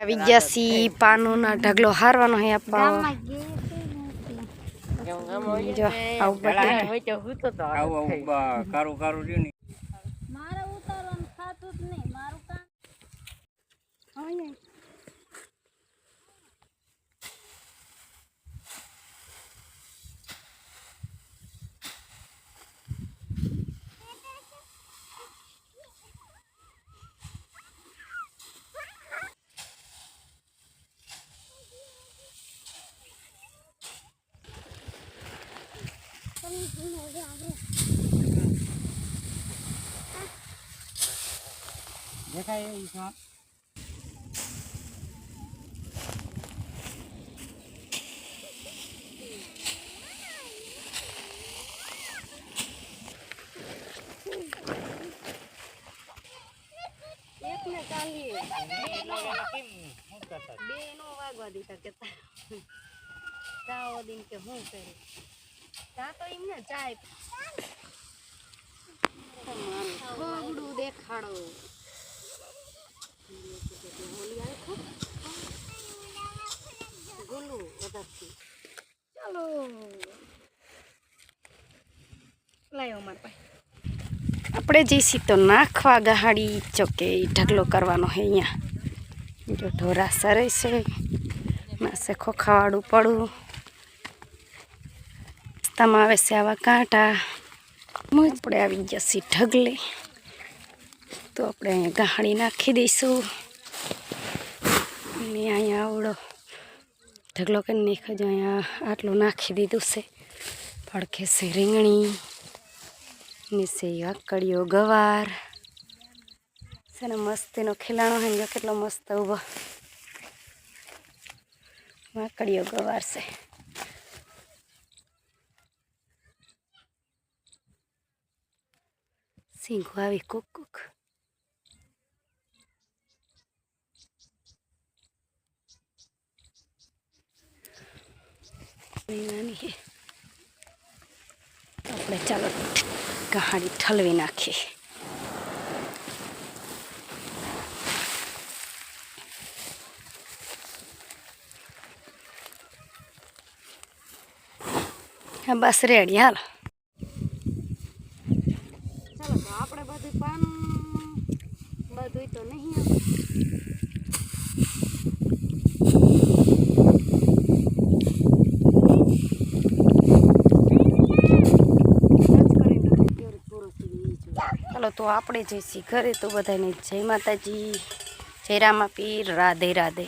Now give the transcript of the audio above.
આવી પાનોના ઢગલો હારવાનો હે આપવા. જો આવું બટેટા આવું આવું બ- કારું કારું રહ્યું ને. મારે ઉતારવાનું ખાતું જ નહીં. મારું કામ દેખાય એ ઈસા? એકને ચાલીએ. બે નો વાગવા દીધા કેતા? ચા દિન કે હું કરે? ચા તો એમને ગુલું વધારથી ચાલો લાયો આપણે જઈશી તો નાખવા ગહાડી ચોકે ઢગલો કરવાનો હે અહીંયા. જો ઢોરા સરે છે નાસે ખોખાવાળું પડું. રસ્તામાં આવે છે આવા કાંટા. આપણે આવી ગયા છીએ ઢગલે. તો આપણે અહીંયા ગહાડી નાખી દઈશું. અને અહીંયા આવડો ઢગલો કરી નાખ્યો જ અહીંયા આટલું નાખી દીધું છે. પડખે છે રીંગણી નીચે આકડીઓ ગવાર. છે ને મસ્તીનો ખીલાણો હોય કેટલો મસ્ત ઊભો. આકડીઓ ગવાર છે. સિંગો aves કુક નાની આપણે ચાલો કહાડી ઠલવી નાખી હા બસ રેડી હાલો ચાલો તો આપણે બધું પાન બધું તો નહીં ચાલો, તો આપણે જઈશી ઘરે તો બધાને જય માતાજી. જય રામા પીર રાધે રાધે.